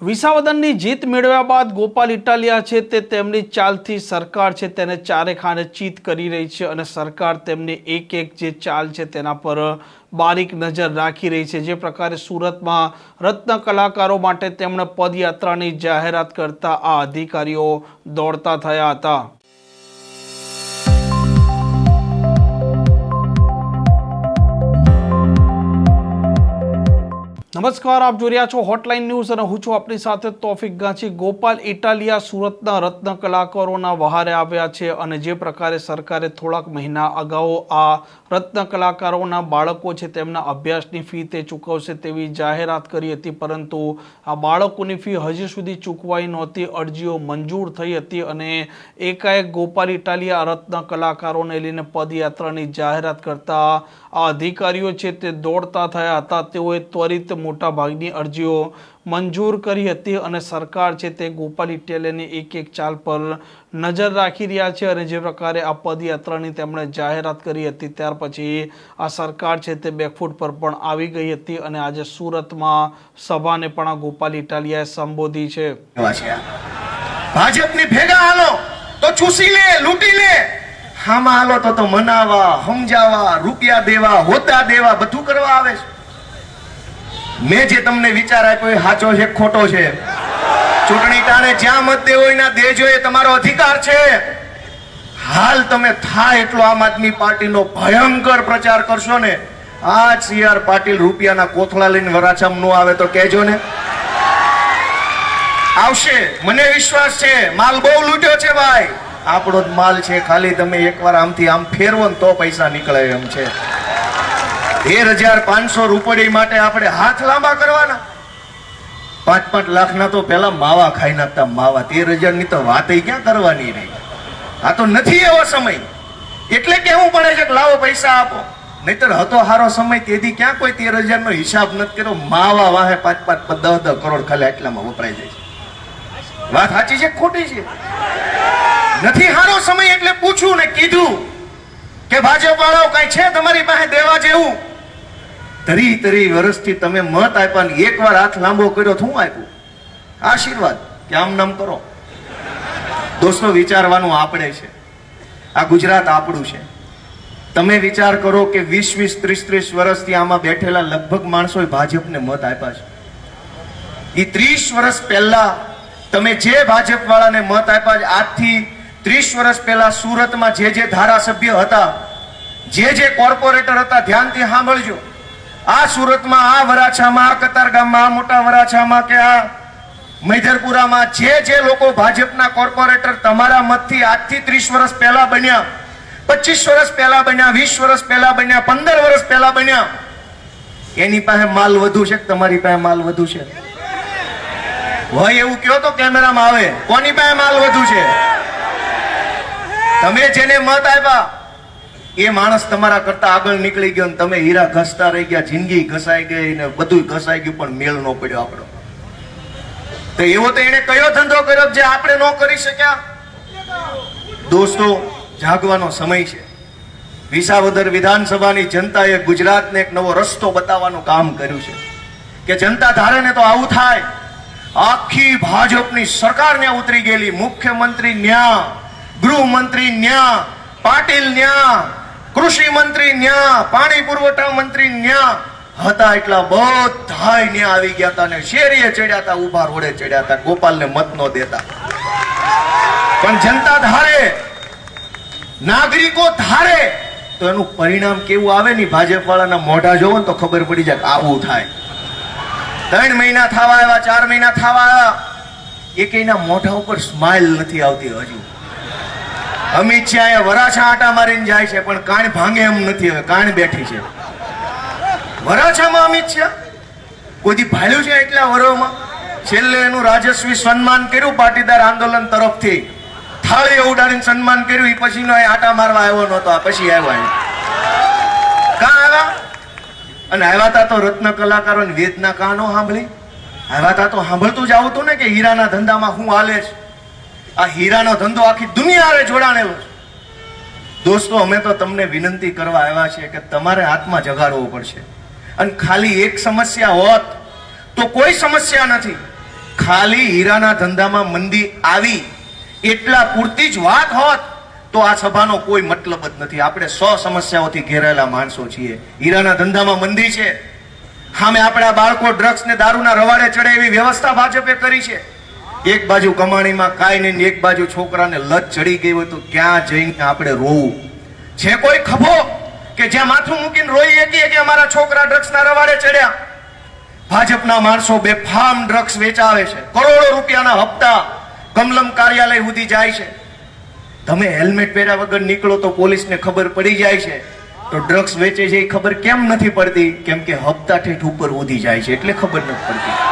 વિસાવદનની જીત મેળવ્યા બાદ ગોપાલ ઇટાલિયા છે તે તેમની ચાલથી સરકાર છે, તેને ચારે ખાને ચીત કરી રહી છે અને સરકાર તેમની એક એક જે ચાલ છે તેના પર બારીક નજર રાખી રહી છે. જે પ્રકારે સુરતમાં રત્ન કલાકારો માટે તેમણે પદયાત્રાની જાહેરાત કરતા આ અધિકારીઓ દોડતા થયા હતા. નમસ્કાર, આપ જોઈ રહ્યા છો હોટલાઇન ન્યૂઝ અને હું છું આપણી સાથે તોફિક ગાંચી ગોપાલ ઇટાલિયા સુરતના રત્ન કલાકારોના વહારે આવ્યા છે અને જે પ્રકારે સરકારે થોડાક મહિના અગાઉ આ રત્ન કલાકારોના બાળકો છે તેમના અભ્યાસની ફી તે ચૂકવશે તેવી જાહેરાત કરી હતી, પરંતુ આ બાળકોની ફી હજી સુધી ચૂકવાઈ નહોતી. અરજીઓ મંજૂર થઈ હતી અને એકાએક ગોપાલ ઇટાલિયા રત્ન કલાકારોને લઈને પદયાત્રાની જાહેરાત કરતા આ અધિકારીઓ છે તે દોડતા થયા હતા. તેઓએ ત્વરિત મોટા ભાગની અરજીઓ મંજૂર કરી હતી અને સરકાર છે તે ગોપાલ ઇટેલેની એક એક ચાલ પર નજર રાખી રહ્યા છે અને જે પ્રકારે આ પદયાત્રાની તેમણે જાહેરાત કરી હતી, ત્યાર પછી આ સરકાર છે તે બેકફૂટ પર પણ આવી ગઈ હતી અને આજે સુરતમાં સભાને પણ આ ગોપાલ ઇટાલિયાએ સંબોધી છે. ભાજપની ભેગા હાલો, તો ચૂસી લે, લૂંટી લે હામાં હાલો તો તો મનાવા, સમજાવા, રૂપિયા દેવા હોતા દેવા બધું કરવા આવે છે મેં જે તમને વિચાર આપ્યો એ સાચો છે ખોટો છે? ચૂંટણી ટાણે જ્યાં મત દેવો એના દેજો, એ તમારો અધિકાર છે. હાલ તમે થાય એટલો આમ આદમી પાર્ટીનો ભયંકર પ્રચાર કરશો ને આ સી આર પાટીલ રૂપિયાના કોથળા લઈને વરાછામ નો આવે તો કહેજો ને. આવશે, મને વિશ્વાસ છે, માલ બહુ લૂંટ્યો છે ભાઈ. આપણો જ માલ છે ખાલી, તમે એકવાર આમથી આમ ફેરવો ને તો પૈસા નીકળે એમ છે. તેર હજાર પાંચસો રૂપિયા માટે આપણે હાથ લાંબા કરવાના. પાંચ પાંચ લાખના તો પેલા માવા ખાઈ નાખતા માવા. તેર હજારની તો વાત ક્યાં કરવાની રહી? આ તો નથી એવો સમય. એટલે કેવું પડે છે કે લાવો પૈસા આપો. નહીતર હતો હારો સમય, તેથી ક્યાં કોઈ તેર હજારનો હિસાબ નથી કર્યો. માવા વાહે પાંચ પાંચ દસ દસ કરોડ ખાલી એટલામાં વપરાઈ જાય છે. વાત સાચી છે ખોટી છે? નથી સારો સમય એટલે પૂછ્યું ને કીધું કે ભાજપ વાળાઓ કઈ છે તમારી પાસે? દેવા જેવું? તરી તરી વર્ષથી તમે મત આપ્યા ને એકવાર હાથ લાંબો કર્યો તો આપ્યું? આશીર્વાદ. કે આમ નામ કરો. દોસ્તો, વિચારવાનું આપણે છે. આ ગુજરાત આપણું છે. તમે વિચાર કરો કે વીસ વીસ ત્રીસ ત્રીસ વર્ષથી આમાં બેઠેલા લગભગ માણસોએ ભાજપને મત આપ્યા છે. એ ત્રીસ વર્ષ પહેલા તમે જે ભાજપ વાળાને મત આપ્યા આજથી ત્રીસ વર્ષ પહેલા સુરતમાં જે જે ધારાસભ્ય હતા, જે જે કોર્પોરેટર હતા, ધ્યાનથી સાંભળજો. આ સુરતમાં, આ વરાછામાં આ કતારગામમાં આ મોટા વરાછામાં કે આ મૈધરપુરામાં જે જે લોકો ભાજપના કોર્પોરેટર તમારા મતથી આજથી ત્રીસ વર્ષ પહેલા બન્યા, પચીસ વર્ષ પહેલા બન્યા, વીસ વર્ષ પહેલા બન્યા, પંદર વર્ષ પહેલા બન્યા, એની પાસે માલ વધુ છે તમારી પાસે માલ વધુ છે? હોય એવું કયો તો કેમેરામાં આવે, કોની પાસે માલ વધુ છે? તમે જેને મત આપ્યા એ માણસ તમારા કરતા આગળ નીકળી ગયો ને તમે હીરા ઘસતા રહી ગયા, જિંદગી ઘસાઈ ગઈ ને બધું ઘસાઈ ગયું, પણ મેળ ન પડ્યો આપણો. તો એવો તો એને કયો ધંધો કર્યો જે આપણે ન કરી શક્યા? દોસ્તો, જાગવાનો સમય છે. વિસાવદર વિધાનસભાની જનતાએ ગુજરાતને એક નવો રસ્તો બતાવવાનું કામ કર્યું છે. કે જનતા ધારે ને તો આવું થાય. આખી ભાજપની સરકાર ને ઉતરી ગયેલી. મુખ્યમંત્રી ન્યા, ગૃહમંત્રી ન્યા, પાટીલ ન્યા કૃષિ મંત્રી ન્યા, પાણી પુરવઠા મંત્રી ન્યા. હતા એટલા બધા ન્યા આવી ગયા હતા ને શેરીએ ચડ્યા હતા ઊભા રોડે ચડ્યા હતા ગોપાલને મત નો દેતા. પણ જનતા ધારે, નાગરિકો ધારે, તો એનું પરિણામ કેવું આવે ને ભાજપ વાળાના મોઢા જોવો ને તો ખબર પડી જાય આવું થાય. ત્રણ મહિના થવા આવ્યા, ચાર મહિના થવા આવ્યા. એકેયના મોઢા ઉપર સ્માઇલ નથી આવતી હજુ. અમિત શાહ વરાછા આટા મારીને જાય છે, પણ કાણ ભાંગે એમ નથી હવે, કાણ બેઠી છે. વરાછામાં અમિત શાહ કોઈ ભાલ્યું છે એટલા વરોમાં? છેલ્લે એનું રાજસ્વી સન્માન કર્યું પાટીદાર આંદોલન તરફથી. થાળી ઉડાડીને સન્માન કર્યું એ પછીનો એ આટા મારવા આવ્યો નહોતો, આ પછી આવ્યો એ કાં આવ્યા? અને આવ્યા તા તો રત્ન કલાકારોની વેદના કાનો સાંભળી? આવ્યા તા તો સાંભળતું જ આવતું ને કે હીરાના ધંધામાં હું હાલે છે આ હીરાનો ધંધો આખી દુનિયા જોડાણેલો છે દોસ્તો, અમે તો તમને વિનંતી કરવા આવ્યા છીએ કે તમારે હાથમાં જગાડવો પડશે. અને ખાલી એક સમસ્યા હોત તો કોઈ સમસ્યા નથી. ખાલી હીરાના ધંધામાં મંદી આવી, એટલા પૂરતી જ વાત હોત તો આ સભાનો કોઈ મતલબ જ નથી. આપણે સો સમસ્યાઓથી ઘેરાયેલા માણસો છીએ. હીરાના ધંધામાં મંદી છે. સામે આપણા બાળકો ડ્રગ્સ ને દારૂના રવાડે ચડે એવી વ્યવસ્થા ભાજપે કરી છે. એક બાજુ કમાણીમાં કાંઈ નહીં, એક બાજુ છોકરાને લત ચડી ગઈ હોય તો ક્યાં જઈને આપણે રોવું? છે કોઈ ખભો કે જ્યાં માથું મૂકીને રોઈ શકીએ કે અમારા છોકરા ડ્રગ્સના રવાડે ચડ્યા. ભાજપના માણસો બેફામ ડ્રગ્સ વેચાવે છે. કરોડો રૂપિયાના હપ્તા કમલમ કાર્યાલય સુધી જાય છે. તમે હેલ્મેટ પહેર્યા વગર નીકળો તો પોલીસને ખબર પડી જાય છે. તો ડ્રગ્સ વેચે છે એ ખબર કેમ નથી પડતી? કેમ કે હપ્તા ઠેઠ ઉપર ઉધી જાય છે, એટલે ખબર નથી પડતી.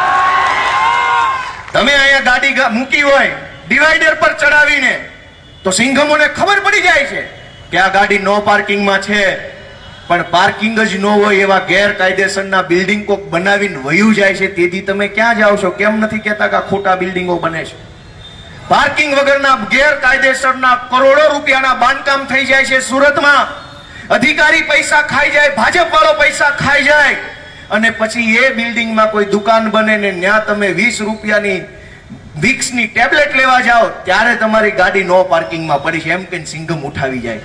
તમે અહીંયા ગાડી મૂકી હોય, ડિવાઈડર પર ચડાવીને, તો સિંઘમોને ખબર પડી જાય છે કે આ ગાડી નો પાર્કિંગમાં છે. પણ પાર્કિંગ જ ન હોય એવા ગેરકાયદેસરના બિલ્ડિંગ કોક બનાવીને વયું જાય છે, તેથી તમે ક્યાં જાઓ છો? કેમ નથી કહેતા કે ખોટા બિલ્ડિંગો બને છે? પાર્કિંગ વગરના ગેરકાયદેસરના કરોડો રૂપિયાના બાંધકામ થઈ જાય છે સુરતમાં. અધિકારી પૈસા ખાઈ જાય ભાજપ વાળો પૈસા ખાઈ જાય. અને પછી એ બિલ્ડિંગમાં કોઈ દુકાન બને ને ત્યાં તમે વીસ રૂપિયાની વિક્સની ટેબ્લેટ લેવા જાઓ, ત્યારે તમારી ગાડી નો પાર્કિંગમાં પડી છે. એમ કે સિંઘમ ઉઠાવી જાય.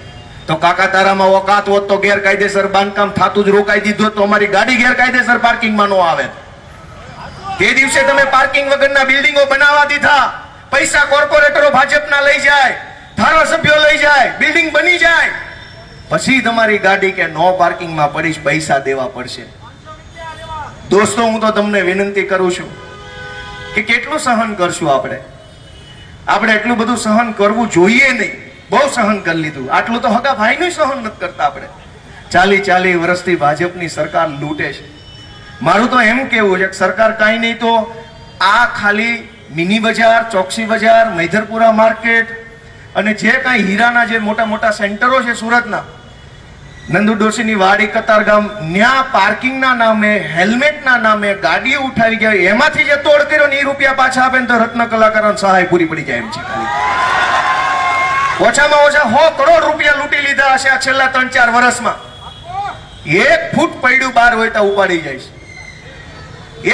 તો કાકા તારામાં ઓકાત હોત તો ગેરકાયદેસર બાંધકામ થાતું જ રોકાઈ દીધું તો અમારી ગાડી ગેરકાયદેસર પાર્કિંગમાં નો આવે. તે દિવસે તમે પાર્કિંગ વગરના બિલ્ડિંગો બનાવવા દીધા. પૈસા કોર્પોરેટરો ભાજપના લઈ જાય, ધારાસભ્યો લઈ જાય, બિલ્ડિંગ બની જાય. પછી તમારી ગાડી કે નો પાર્કિંગમાં પડીશ પૈસા દેવા પડશે. દોસ્તો, હું તો તમને વિનંતી કરું છું. કે કેટલું સહન કરશું આપણે? આપણે એટલું બધું સહન કરવું જોઈએ નહીં. બહુ સહન કરી લીધું. આટલું તો હગા ભાઈનું સહન નથી કરતા આપણે. ચાલી ચાલી વર્ષથી ભાજપની સરકાર લૂંટે છે. મારું તો એમ કેવું છે કે સરકાર કાંઈ નહીં તો આ ખાલી મિની બજાર, ચોકસી બજાર, મૈધરપુરા માર્કેટ અને જે કાંઈ હીરાના જે મોટા મોટા સેન્ટરો છે સુરતના નંદુ ડોશીની વાડી કતારગામ ન્યા પાર્કિંગના નામે, હેલ્મેટના નામે ગાડીઓ ઉઠાવી ગયા. એમાંથી જે તોડ કર્યો ને એ રૂપિયા પાછા આપે ને તો રત્ન કલાકારોને સહાય પૂરી પડી જાય એમ છે ઓછામાં ઓછા હો કરોડ રૂપિયા લૂંટી લીધા હશે આ છેલ્લા ત્રણ ચાર વર્ષમાં. એક ફૂટ પડ્યું બાર હોય તો ઉપાડી જાય છે.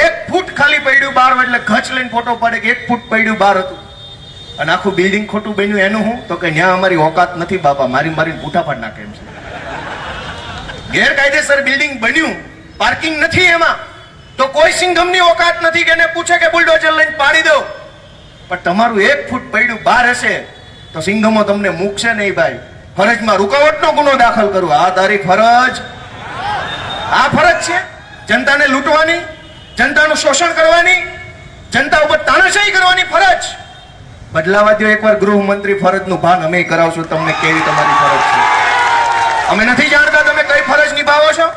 એક ફૂટ ખાલી પડ્યું બાર હોય એટલે ઘચ લઈને ફોટો પડે કે એક ફૂટ પડ્યું બાર હતું. અને આખું બિલ્ડિંગ ખોટું બન્યું એનું હું? તો કે ન્યા અમારી ઓકાત નથી બાપા, મારી મારીને પૂઠા પાડ નાખે એમ છે. ગેરકાયદેસર બિલ્ડિંગ બન્યું. પાર્કિંગ નથી એમાં. તો કોઈ સિંઘમની ઓકાત નથી કે એને પૂછે કે બુલડોઝર લઈને પાડી દો. પણ તમારું એક ફૂટ પડ્યું બહાર હશે, તો સિંઘમો તમને મૂકશે નહીં ભાઈ. ફરજમાં રૂકાવટનો ગુનો દાખલ કરવો આ તારી ફરજ. આ ફરજ છે. જનતાને લૂંટવાની, જનતાનું શોષણ કરવાની, જનતા ઉપર તાનાશાહી કરવાની ફરજ. બદલાવા દો એકવાર ગૃહમંત્રી ફરજનું ભાન અમે કરાવશું. તમને કેવી તમારી ફરજ છે? અમે નથી જાણતા તમે કઈ ફરજ નિભાવો છો?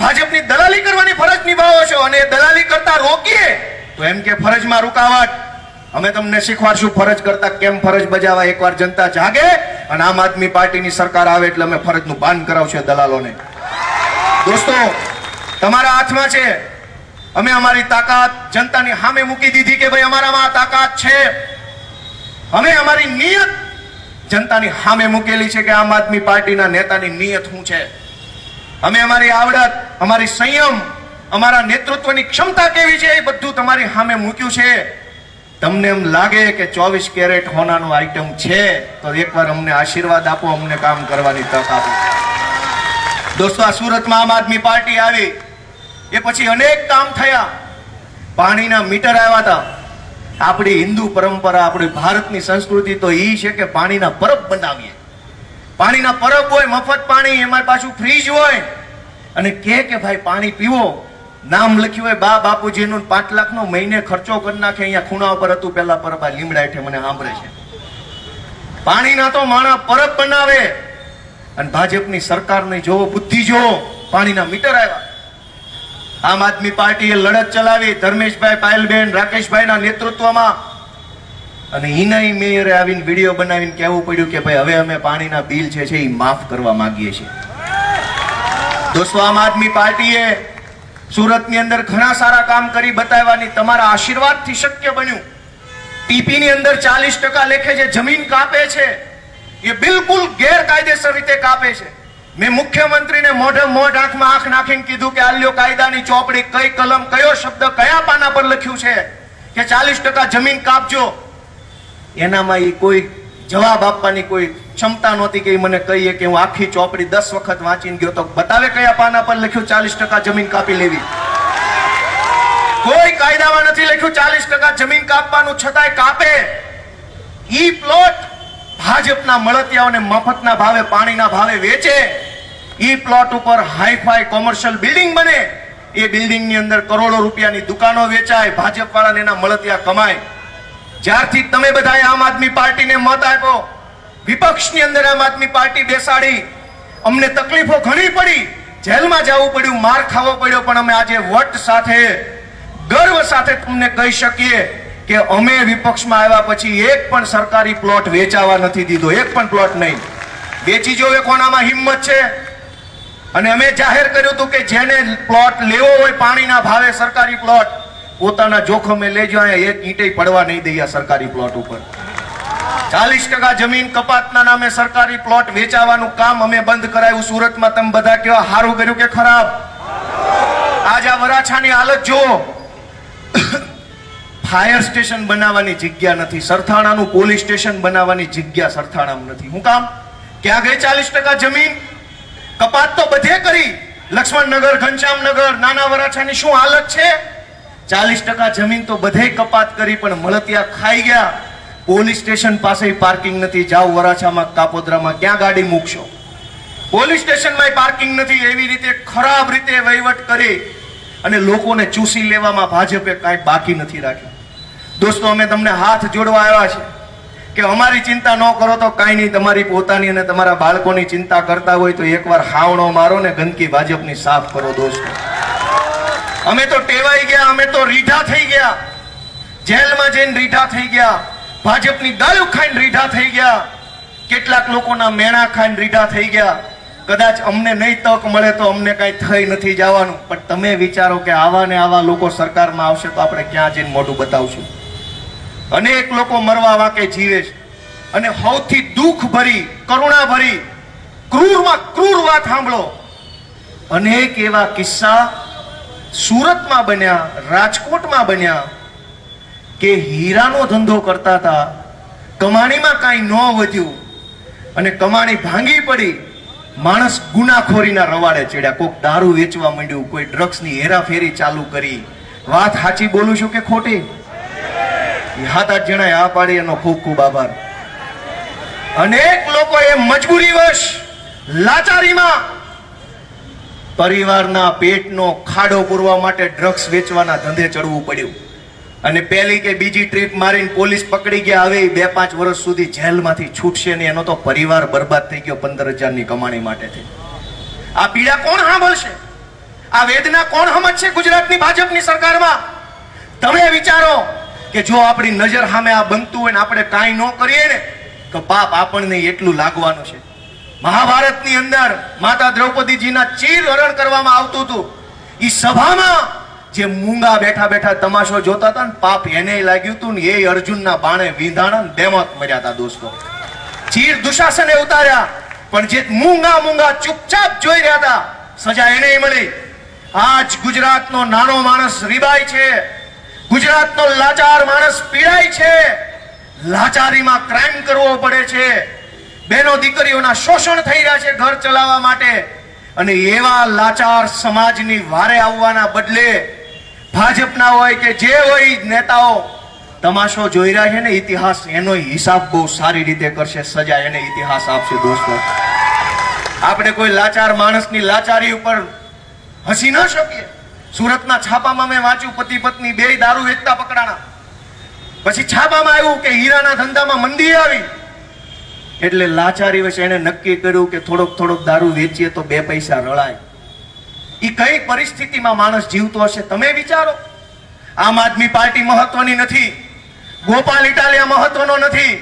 ભાજપની દલાલી કરવાની ફરજ નિભાવો છો અને દલાલી કરતા રોકીએ તો એમ કે ફરજમાં રૂકાવટ. અમે તમને શીખવાડશું ફરજ કરતા કેમ ફરજ બજાવવા એકવાર જનતા જાગે અને આમ આદમી પાર્ટીની સરકાર આવે એટલે અમે ફરજનું ભાન કરાવશે દલાલોને. દોસ્તો, તમારા હાથમાં છે. અમે અમારી તાકાત જનતાની સામે મૂકી દીધી કે ભાઈ અમારામાં આ તાકાત છે. અમે અમારી નિયત જનતાની સામે મૂકેલી છે કે આમ આદમી પાર્ટીના નેતાની નિયત શું છે? અમે અમારી આવડત, અમારી સંયમ, અમારા નેતૃત્વની ક્ષમતા કેવી છે એ બધું તમારી સામે મૂક્યું છે. તમને એમ લાગે કે ચોવીસ કેરેટ હોનાનું આઈટમ છે, તો એકવાર અમને આશીર્વાદ આપો, અમને કામ કરવાની તક આપો. દોસ્તો, આ સુરતમાં આમ આદમી પાર્ટી આવી. એ પછી અનેક કામ થયા. પાણીના મીટર આવ્યા હતા. આપણી હિન્દુ પરંપરા, આપણી ભારતની સંસ્કૃતિ તો એ છે કે પાણીના પરબ બનાવીએ. પાણીના પરબ હોય, મફત પાણી એમાં પાછું ફ્રીજ હોય. અને કે કે ભાઈ પાણી પીવો. નામ લખ્યું હોય, બા બાપુજીનું પાંચ લાખનો મહિને ખર્ચો કરી નાખે, અહીંયા ખૂણા ઉપર હતું પેલા પરબ આ લીમડા હેઠે મને સાંભળે છે. પાણીના તો માણા પરબ બનાવે. અને ભાજપની સરકારની જોવો બુદ્ધિ જોવો પાણીના મીટર આવ્યા. આમ આદમી પાર્ટીએ લડત ચલાવી ધર્મેશભાઈ પાયલબેન, રાકેશભાઈના નેતૃત્વમાં અને હિનાઈ મેયરે આવીને વીડિયો બનાવીને કહેવું પડ્યું કે ભાઈ હવે અમે પાણીના બિલ છે એ માફ કરવા માંગીએ છીએ. દોસ્તો, આમ આદમી પાર્ટીએ સુરતની અંદર ઘણા સારા કામ કરી બતાવવાની તમારા આશીર્વાદથી શક્ય બન્યું. ટીપી ની અંદર ચાલીસ ટકા લેખે જે જમીન કાપે છે, એ બિલકુલ ગેરકાયદેસર રીતે કાપે છે. મેં મુખ્યમંત્રીને મોઢે મોઢ આંખમાં આંખ નાખીને કીધું કે આલ્યો કાયદાની ચોપડી કઈ કલમ, કયો શબ્દ, કયા પાના પર લખ્યું છે કે ચાલીસ ટકા જમીન કાપજો. એનામાં એ કોઈ જવાબ આપવાની કોઈ ક્ષમતા નહોતી કે મને કહીએ કે હું આખી ચોપડી દસ વખત વાંચીને ગયો તો બતાવે કયા પાના પર લખ્યું ચાલીસ ટકા જમીન કાપી લેવી. કોઈ કાયદામાં નથી લખ્યું ચાલીસ ટકા જમીન કાપવાનું, છતાંય કાપે. ઈ પ્લોટ ભાજપના મળતિયાઓને મફતના ભાવે, પાણીના ભાવે વેચે, ઈ પ્લોટ ઉપર હાઈફાઈ કોમર્શિયલ બિલ્ડિંગ બને. એ બિલ્ડિંગની અંદર કરોડો રૂપિયાની દુકાનો વેચાય ભાજપ વાળાને એના મળતિયા કમાય. જ્યારથી તમે બધાએ આમ આદમી પાર્ટીને મત આપ્યો, વિપક્ષની અંદર આમ આદમી પાર્ટી બેસાડી, અમને તકલીફો ઘણી પડી. જેલમાં જવું પડ્યું, માર ખાવો પડ્યો, પણ અમે આજે વટ સાથે, ગર્વ સાથે તમને કહી શકીએ. કે અમે વિપક્ષમાં આવ્યા પછી એક પણ સરકારી પ્લોટ વેચાવા નથી દીધો, એક પણ પ્લોટ નહીં. વેચી જોવે કોનામાં હિંમત છે? અને અમે જાહેર કર્યું હતું કે જેને પ્લોટ લેવો હોય પાણીના ભાવે સરકારી પ્લોટ, પોતાના જોખમે લેજો, અહીંયા એક ઈંટે પડવા નહીં દઈએ સરકારી પ્લોટ ઉપર. ચાલીસ ટકા જમીન કપાતના નામે સરકારી પ્લોટ વેચાવાનું કામ અમે બંધ કરાયું. સુરતમાં તમે બધા કેવા સારું કર્યું કે ખરાબ? આજ આ વરાછાની હાલત જુઓ. ફાયર સ્ટેશન બનાવવાની જગ્યા નથી, સરથાણાનું પોલીસ સ્ટેશન બનાવવાની જગ્યા સરથાણામાં નથી. હું કામ? ક્યાં ગઈ ચાલીસ ટકા જમીન? કપાત તો બધે કરી. લક્ષ્મણનગર, ઘનશ્યામનગર, નાના વરાછાની શું હાલત છે? ચાલીસ ટકા જમીન તો બધે કપાત કરી, પણ મળતિયા ખાઈ ગયા. પોલીસ સ્ટેશન પાસે પાર્કિંગ નથી. જાઓ વરાછામાં, કાપોદ્રામાં, ક્યાં ગાડી મૂકશો? પોલીસ સ્ટેશનમાં પાર્કિંગ નથી. એવી રીતે, ખરાબ રીતે વહીવટ કરી અને લોકોને ચૂસી લેવામાં ભાજપે કાંઈ બાકી નથી રાખ્યું. દોસ્તો, અમે તમને હાથ જોડવા આવ્યા છે કે અમારી ચિંતા ન કરો તો કાંઈ નહીં. તમારી પોતાની અને તમારા બાળકોની ચિંતા કરતા હોય તો એકવાર હાવણો મારો ને ગંદકી ભાજપની સાફ કરો દોસ્તો. અમે તો ટેવાઈ ગયા, અમે તો રીઢા થઈ ગયા. જેલમાં જઈને રીઢા થઈ ગયા. ભાજપની ગાયું ખાઈને રીઢા થઈ ગયા. કેટલાક લોકોના મેણા ખાઈને રીઢા થઈ ગયા. કદાચ અમને નહીં તક મળે તો અમને કાંઈ થઈ નથી જવાનું. પણ તમે વિચારો કે આવા ને આવા લોકો સરકારમાં આવશે તો આપણે ક્યાં જઈને મોઢું બતાવશું? અનેક લોકો મરવા વાકે જીવે છે. અને સૌથી દુઃખ ભરી કરુણા ભરી ક્રૂરમાં ક્રૂર વાત સાંભળો. અનેક એવા કિસ્સા સુરતમાં બન્યા, રાજકોટમાં બન્યા, કે હીરાનો ધંધો કરતા હતા. કમાણીમાં કાંઈ ન વધ્યું અને કમાણી ભાંગી પડી. માણસ ગુનાખોરીના રવાડે ચડ્યા. કોઈક દારૂ વેચવા માંડ્યું, કોઈ ડ્રગ્સની હેરાફેરી ચાલુ કરી. વાત સાચી બોલું છું કે ખોટી? હાથ આઠ જણાએ આ પાડી એનો ખૂબ ખૂબ આભાર. અનેક લોકો એ મજબૂરીવશ લાચારીમાં પરિવારના પેટનો ખાડો પૂરવા માટે ડ્રગ્સ વેચવાના ધંધે ચડવું પડ્યું. અને પહેલી કે બીજી ટ્રીપ મારીને પોલીસ પકડી ગયા, હવે બે પાંચ વર્ષ સુધી જેલમાંથી છૂટશે નહીં. એનો તો પરિવાર બરબાદ થઈ ગયો પંદર હજારની કમાણી માટેથી આ પીડા કોણ સાંભળશે? આ વેદના કોણ સમજશે ગુજરાતની ભાજપની સરકારમાં? તમે વિચારો કે જો આપણી નજર સામે આ બનતું હોય ને આપણે કાંઈ ન કરીએ ને, તો પાપ આપણને એટલું લાગવાનું છે. મહાભારતની અંદર માતા દ્રૌપદીજીના ચીર હરણ કરવામાં આવતું હતું. એ સભામાં જે મૂંગા બેઠા બેઠા તમાશો જોતા હતા ને, પાપ એને લાગ્યું હતું ને, એ અર્જુનના બાણે વિંધાણા ને બેમત મર્યા હતા દોસ્તો. ચીર દુશાસને ઉતાર્યા, પણ જે મૂંગા મૂંગા ચૂપચાપ જોઈ રહ્યા હતા, સજા એને મળી. આજ ગુજરાતનો નાનો માણસ રીબાય છે. ગુજરાતનો લાચાર માણસ પીડાય છે. લાચારીમાં ક્રાઇમ કરવો પડે છે. બેનો દીકરીઓના શોષણ થઈ રહ્યા છે ઘર ચલાવવા માટે. અને એવા લાચાર સમાજની વારે આવવાના બદલે ભાજપના હોય કે જે હોય નેતાઓ તમાશો જોઈ રહ્યા છે ને, ઇતિહાસ એનો હિસાબ બહુ સારી રીતે કરશે સજા એને ઇતિહાસ આપશે દોસ્તો. આપણે કોઈ લાચાર માણસની લાચારી ઉપર હસી ન શકીએ. સુરતના છાપામાં મેં વાંચ્યું, પતિ પત્ની બે દારૂ વેચતા પકડાણા. પછી છાપામાં આવ્યું કે હીરાના ધંધામાં મંદી આવી. એટલે લાચારી વચ્ચે એને નક્કી કર્યું કે થોડોક થોડોક દારૂ વેચીએ તો બે પૈસા રળાય. એ કઈ પરિસ્થિતિમાં માણસ જીવતો હશે તમે વિચારો. આમ આદમી પાર્ટી મહત્વની નથી. ગોપાલ ઇટાલિયા મહત્વનો નથી.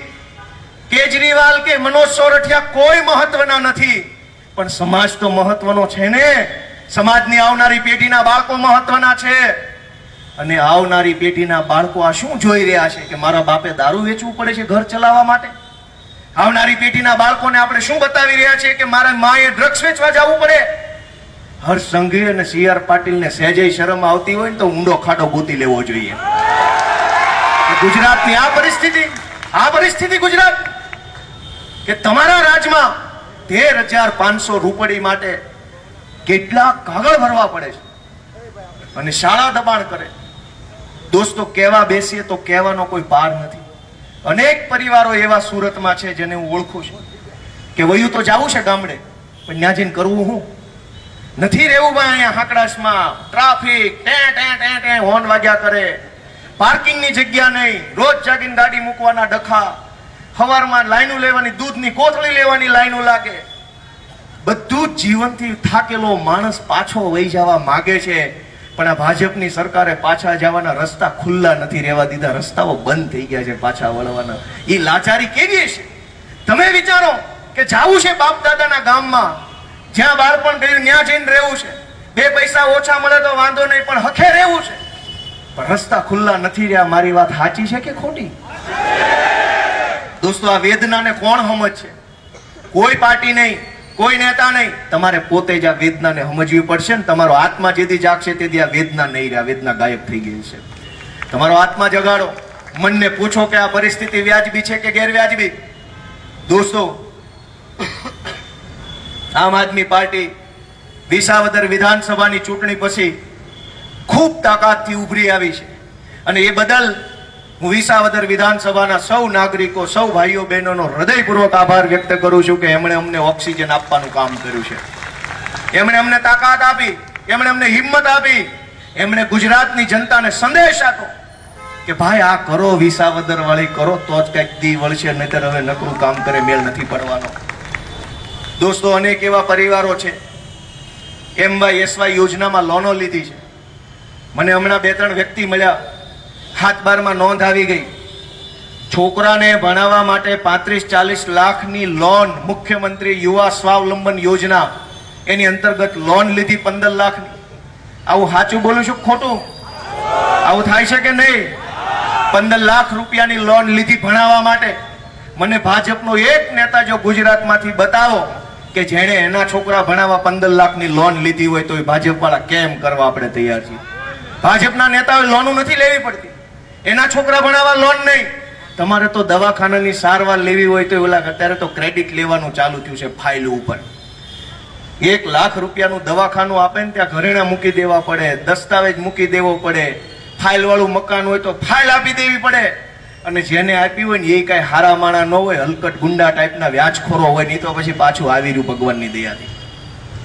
કેજરીવાલ કે મનોજ સોરઠિયા કોઈ મહત્વના નથી. પણ સમાજ તો મહત્વનો છે ને. સમાજની આવનારી પેઢીના બાળકો મહત્વના છે. અને આવનારી પેઢીના બાળકો આ શું જોઈ રહ્યા છે કે મારા બાપે દારૂ વેચવું પડે છે ઘર ચલાવવા માટે? આવનારી પેઢીના બાળકોને આપણે શું બતાવી રહ્યા છીએ કે મારા માએ ડ્રગ્સ વેચવા જવું પડે? હર્ષ અને સી આર પાટીલને સહેજય શરમ આવતી હોય ને તો ઊંડો ખાડો ગોતી લેવો જોઈએ. ગુજરાતની આ પરિસ્થિતિ આ પરિસ્થિતિ ગુજરાત, કે તમારા રાજમાં તેર હજાર પાંચસો રૂપડી માટે કેટલા કાગળ ભરવા પડે છે. અને શાળા દબાણ કરે. દોસ્તો, કહેવા બેસીએ તો કહેવાનો કોઈ પાર નથી. અનેક પરિવારો એવા સુરતમાં છે જેને હું ઓળખું છું. કે વયું તો જાવું છે ગામડે, પણ ત્યાં જઈને કરવું હું? નથી રહેવું ભાઈ અહીંયા હાકડાસમાં ટ્રાફિક, ટે ટે ટે ટે, હોર્ન વાગ્યા કરે. પાર્કિંગની જગ્યા નહીં. રોજ જાગીને ગાડી મૂકવાના ડખા. સવારમાં લાઈનો લેવાની, દૂધની કોથળી લેવાની લાઈનો લાગે. બધું જીવનથી થાકેલો માણસ પાછો વહી જવા માગે છે, પણ આ ભાજપની સરકારે પાછા જવાના રસ્તા ખુલ્લા નથી રહેવા દીધા. રસ્તાઓ બંધ થઈ ગયા છે પાછા વળવાના. એ લાચારી કેવી છે તમે વિચારો કે જાવું છે બાપ દાદાના ગામમાં, જ્યાં બાળપણ કર્યું, ત્યાં જઈને રહેવું છે. બે પૈસા ઓછા મળે તો વાંધો નહીં, પણ હખે રહેવું છે. પણ રસ્તા ખુલ્લા નથી રહ્યા. મારી વાત સાચી છે કે ખોટી? દોસ્તો, આ વેદનાને કોણ સમજ છે કોઈ પાર્ટી નહીં. કોઈ નેતા નહીં. તમારે પોતે જ આ વેદનાને સમજવી પડશે ને તમારો આત્મા જેથી જાગશે તેથી આ વેદના નહીં રહે, આ વેદના ગાયબ થઈ ગઈ છે. તમારો આત્મા જગાડો. મનને પૂછો કે આ પરિસ્થિતિ વ્યાજબી છે કે ગેરવ્યાજબી? દોસ્તો, આમ આદમી પાર્ટી વિસાવદર વિધાનસભાની ચૂંટણી પછી ખૂબ તાકાતથી ઉભરી આવી છે. અને એ બદલ હું વિસાવદર વિધાનસભાના સૌ નાગરિકો, સૌ ભાઈઓ, બહેનોનો હૃદયપૂર્વક આભાર વ્યક્ત કરું છું કે એમણે અમને ઓક્સિજન આપવાનું કામ કર્યું છે. એમણે અમને તાકાત આપી, એમણે અમને હિંમત આપી, એમણે ગુજરાતની જનતાને સંદેશ આપ્યો કે ભાઈ આ કરો વિસાવદર વાળી કરો, તો જ કંઈક દી વળશે, નહીતર હવે નકરું કામ કરે, મેળ નથી પડવાનો. દોસ્તો, અનેક એવા પરિવારો છે, એમ વાય એસ વાય યોજનામાં લોનો લીધી છે. મને હમણાં બે ત્રણ વ્યક્તિ મળ્યા. હાથ બારમાં નોંધ આવી ગઈ. છોકરાને ભણાવવા માટે પાંત્રીસ ચાલીસ લાખની લોન મુખ્યમંત્રી યુવા સ્વાવલંબન યોજના. એની અંતર્ગત લોન લીધી પંદર લાખની. આવું સાચું બોલું છું ખોટું? આવું થાય છે કે નહીં? પંદર લાખ રૂપિયાની લોન લીધી ભણાવવા માટે. મને ભાજપનો એક નેતા જો ગુજરાતમાંથી બતાવો કે જેણે એના છોકરા ભણાવવા પંદર લાખની લોન લીધી હોય તો એ ભાજપવાળા કેમ કરવા આપણે તૈયાર છીએ? ભાજપના નેતાઓએ લોનો નથી લેવી પડતી. એના છોકરા ભણાવવા લોન નહીં. તમારે તો દવાખાનાની સારવાર લેવી હોય તો ઓલા અત્યારે તો ક્રેડિટ લેવાનું ચાલુ થયું છે ફાઇલ ઉપર. એક લાખ રૂપિયાનું દવાખાનું આપે ને ત્યાં ઘરેણા મૂકી દેવા પડે, દસ્તાવેજ મૂકી દેવો પડે ફાઇલ વાળું મકાન હોય તો ફાઇલ આપી દેવી પડે. અને જેને આપી હોય ને એ કાંઈ હારા માણા ન હોય, હલકટ ગુંડા ટાઈપના વ્યાજખોરો હોય નહીં તો પછી પાછું આવી રહ્યું ભગવાનની દયાથી.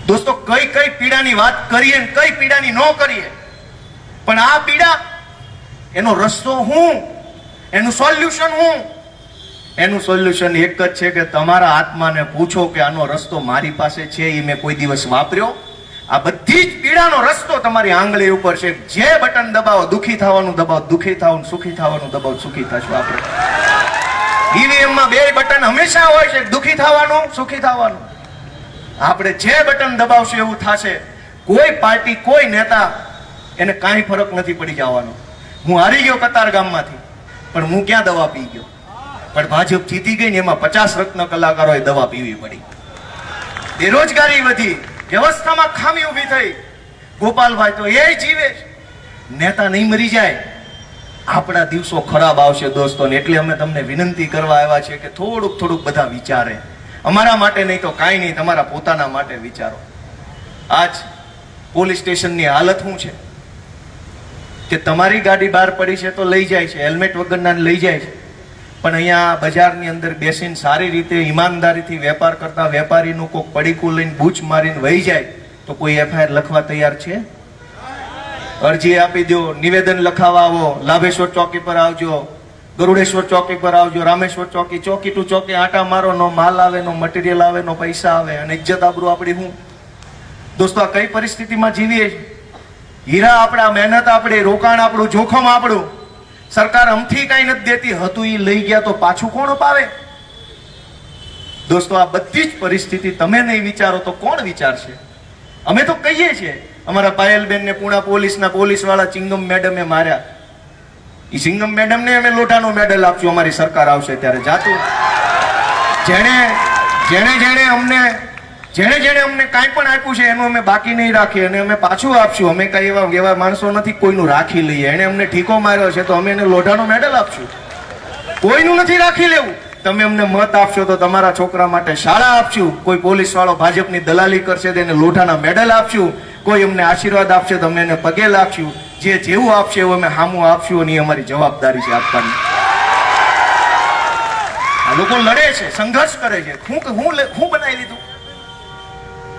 દોસ્તો કઈ કઈ પીડાની વાત કરીએ ને કઈ પીડાની ન કરીએ. પણ આ પીડા એનો રસ્તો હું, એનું સોલ્યુશન હું. એનું સોલ્યુશન એક જ છે કે તમારા આત્માને પૂછો કે આનો રસ્તો મારી પાસે છે એ મેં કોઈ દિવસ વાપર્યો? આ બધી જ પીડાનો રસ્તો તમારી આંગળી ઉપર છે. જે બટન દબાવો, દુખી થવાનું દબાવો, દુખી થવાનું સુખી થવાનું દબાવો, સુખી થશો આપણે. ઈવીએમમાં બે બટન હંમેશા હોય છે. દુખી થવાનું, સુખી થવાનું. આપણે જે બટન દબાવશું એવું થશે. કોઈ પાર્ટી, કોઈ નેતા, એને કાંઈ ફરક નથી પડી જવાનો. હું હારી ગયો કતાર ગામમાંથી, પણ હું ક્યાં દવા પી ગયો? પણ ભાજપ જીતી ગઈ ને એમાં પચાસ રત્ન કલાકારોએ દવા પીવી પડી. બેરોજગારી વધી, વ્યવસ્થામાં ખામી ઊભી થઈ. ગોપાલભાઈ તો એ જીવે. નેતા નહીં મરી જાય. આપણા દિવસો ખરાબ આવશે દોસ્તો એટલે અમે તમને વિનંતી કરવા આવ્યા છે કે થોડુંક થોડુંક બધા વિચારે. અમારા માટે નહીં તો કાંઈ નહીં, તમારા પોતાના માટે વિચારો. આજ પોલીસ સ્ટેશનની હાલત શું છે? કે તમારી ગાડી બહાર પડી છે તો લઈ જાય છે, હેલ્મેટ વગરના લઈ જાય છે. પણ અહીંયા બજારની અંદર બેસીને સારી રીતે ઈમાનદારીથી વેપાર કરતા વેપારીનું કોઈક પડીકું લઈને બૂચ મારીને વહી જાય, તો કોઈ એફઆઈઆર લખવા તૈયાર છે? અરજી આપી દો નિવેદન લખાવા આવો, લાભેશ્વર ચોકી પર આવજો, ગરુડેશ્વર ચોકી પર આવજો, રામેશ્વર ચોકી ચોકી ટુ ચોકી, આટા મારો નો માલ આવે નો મટીરિયલ આવે નો પૈસા આવે, અને ઇજ્જત આબરૂ આપણી હું. દોસ્તો, આ કઈ પરિસ્થિતિમાં જીવીએ છીએ? હીરા આપણા, મહેનત આપણે, રોકાણ આપણું, જોખમ આપણું. સરકાર અમથી કઈ નથી દેતી, હતું એ લઈ ગયા તો પાછું કોણ અપાવે? દોસ્તો, આ બધી જ પરિસ્થિતિ તમે નહીં વિચારો તો કોણ વિચારશે? અમે તો કહીએ છીએ, અમારા પાયલબેનને પૂણા પોલીસના પોલીસવાળા ચિંગમ મેડમે માર્યા. એ ચિંગમ મેડમને અમે લોટાનો મેડલ આપશું, અમારી સરકાર આવશે ત્યારે જાતું. જેણે જેણે જેણે અમને જેણે જેણે અમને કાંઈ પણ આપ્યું છે, એનું અમે બાકી નહીં રાખીએ અને અમે પાછું આપશું. અમે કઈ એવા એવા માણસો નથી કોઈનું રાખી લઈએ. એને અમને ઠીકો માર્યો છે, તો અમે એને લોઢાનો મેડલ આપશું. કોઈનું નથી રાખી લેવું. તમે અમને મત આપશો તો તમારા છોકરા માટે શાળા આપશું. કોઈ પોલીસ વાળો ભાજપની દલાલી કરશે તો એને લોઢાના મેડલ આપશું. કોઈ અમને આશીર્વાદ આપશે તો અમે એને પગે લાગશું. જે જેવું આપશે એવું અમે હામું આપશું અને એ અમારી જવાબદારી છે આપવાની. આ લોકો લડે છે, સંઘર્ષ કરે છે. હું હું હું બનાવી લીધું?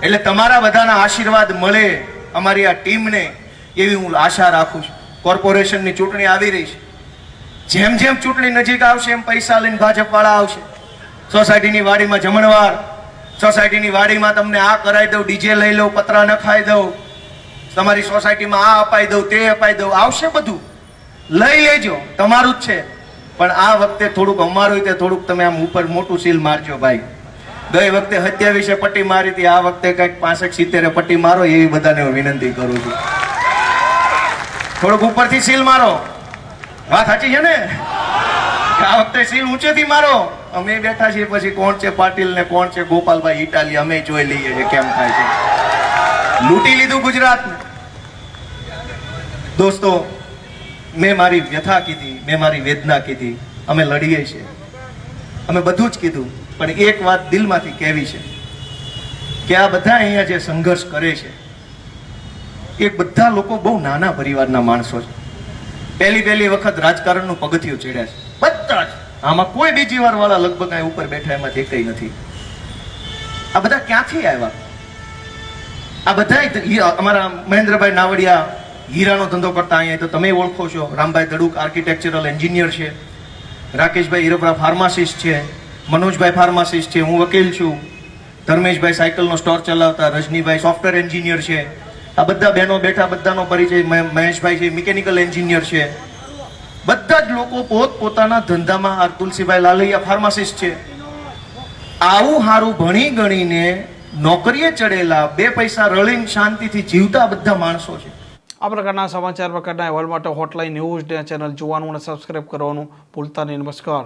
એટલે તમારા બધાના આશીર્વાદ મળે અમારી આ ટીમને એવી હું આશા રાખું છું. કોર્પોરેશનની ચૂંટણી આવી રહી છે. જેમ જેમ ચૂંટણી નજીક આવશે એમ પૈસા લઈને ભાજપવાળા આવશે. સોસાયટીની વાડીમાં જમણવાર, સોસાયટીની વાડીમાં તમને આ કરાવી દઉં, ડીજે લઈ લઉં, પતરા નખાઈ દઉં, તમારી સોસાયટીમાં આ અપાઈ દઉં, તે અપાઈ દઉં, આવશે બધું. લઈ લેજો, તમારું જ છે. પણ આ વખતે થોડુંક અમારું તે થોડુંક તમે આમ ઉપર મોટું સીલ મારજો ભાઈ. ગઈ વખતે હત્યા વિશે પટ્ટી મારી હતી, આ વખતે કંઈક પાસઠ સિત્તેરે પટ્ટી મારો એવી બધાને હું વિનંતી કરું છું. થોડુંક ઉપરથી સીલ મારો. વાત સાચી છે ને? આ વખતે સીલ ઊંચેથી મારો. અમે બેઠા છીએ પછી કોણ છે પાટીલ ને કોણ છે ગોપાલભાઈ ઇટાલી, અમે જોઈ લઈએ છીએ કેમ થાય છે. લૂંટી લીધું ગુજરાત. દોસ્તો, મેં મારી વ્યથા કીધી, મેં મારી વેદના કીધી. અમે લડીએ છીએ. અમે બધું જ કીધું. પણ એક વાત દિલમાંથી કહેવી છે કે આ બધા અહીંયા જે સંઘર્ષ કરે છે, એ બધા લોકો બહુ નાના પરિવારના માણસો છે. પહેલી પહેલી વખત રાજકારણનું પગથિયું ચડ્યા છે. બધા જ. આમાં કોઈ બીજી વાર વાળા લગભગ અહીં ઉપર બેઠા એમાંથી કઈ નથી. આ બધા ક્યાંથી આવ્યા? આ બધા અમારા મહેન્દ્રભાઈ નાવડિયા હીરાનો ધંધો કરતા અહીંયા, તો તમે ઓળખો છો. રામભાઈ દડુક આર્કિટેક્ચરલ એન્જિનિયર છે. રાકેશભાઈ હીરપરા ફાર્માસિસ્ટ છે. મનોજભાઈ ફાર્માસિસ્ટ છે, હું વકીલ છું. ધર્મેશભાઈ સાયકલનો સ્ટોર ચલાવતા, રજનીભાઈ સોફ્ટવેર એન્જિનિયર છે. આ બધા બહેનો બેઠા, બધાનો પરિચય મહેશભાઈ છે મિકેનિકલ એન્જિનિયર છે. બધા જ લોકો પોત પોતાના ધંધામાં આ તુલસીભાઈ લાલૈયા ફાર્માસિસ્ટ છે. આવું હારું ભણી ગણીને નોકરીએ ચડેલા, બે પૈસા રળીને શાંતિથી જીવતા બધા માણસો છે. આ પ્રકારના સમાચાર પ્રકારના અહેવાલ માટે હોટલાઇન ન્યૂઝ ચેનલ જોવાનું અને સબસ્ક્રાઇબ કરવાનું ભૂલતા નહીં. નમસ્કાર.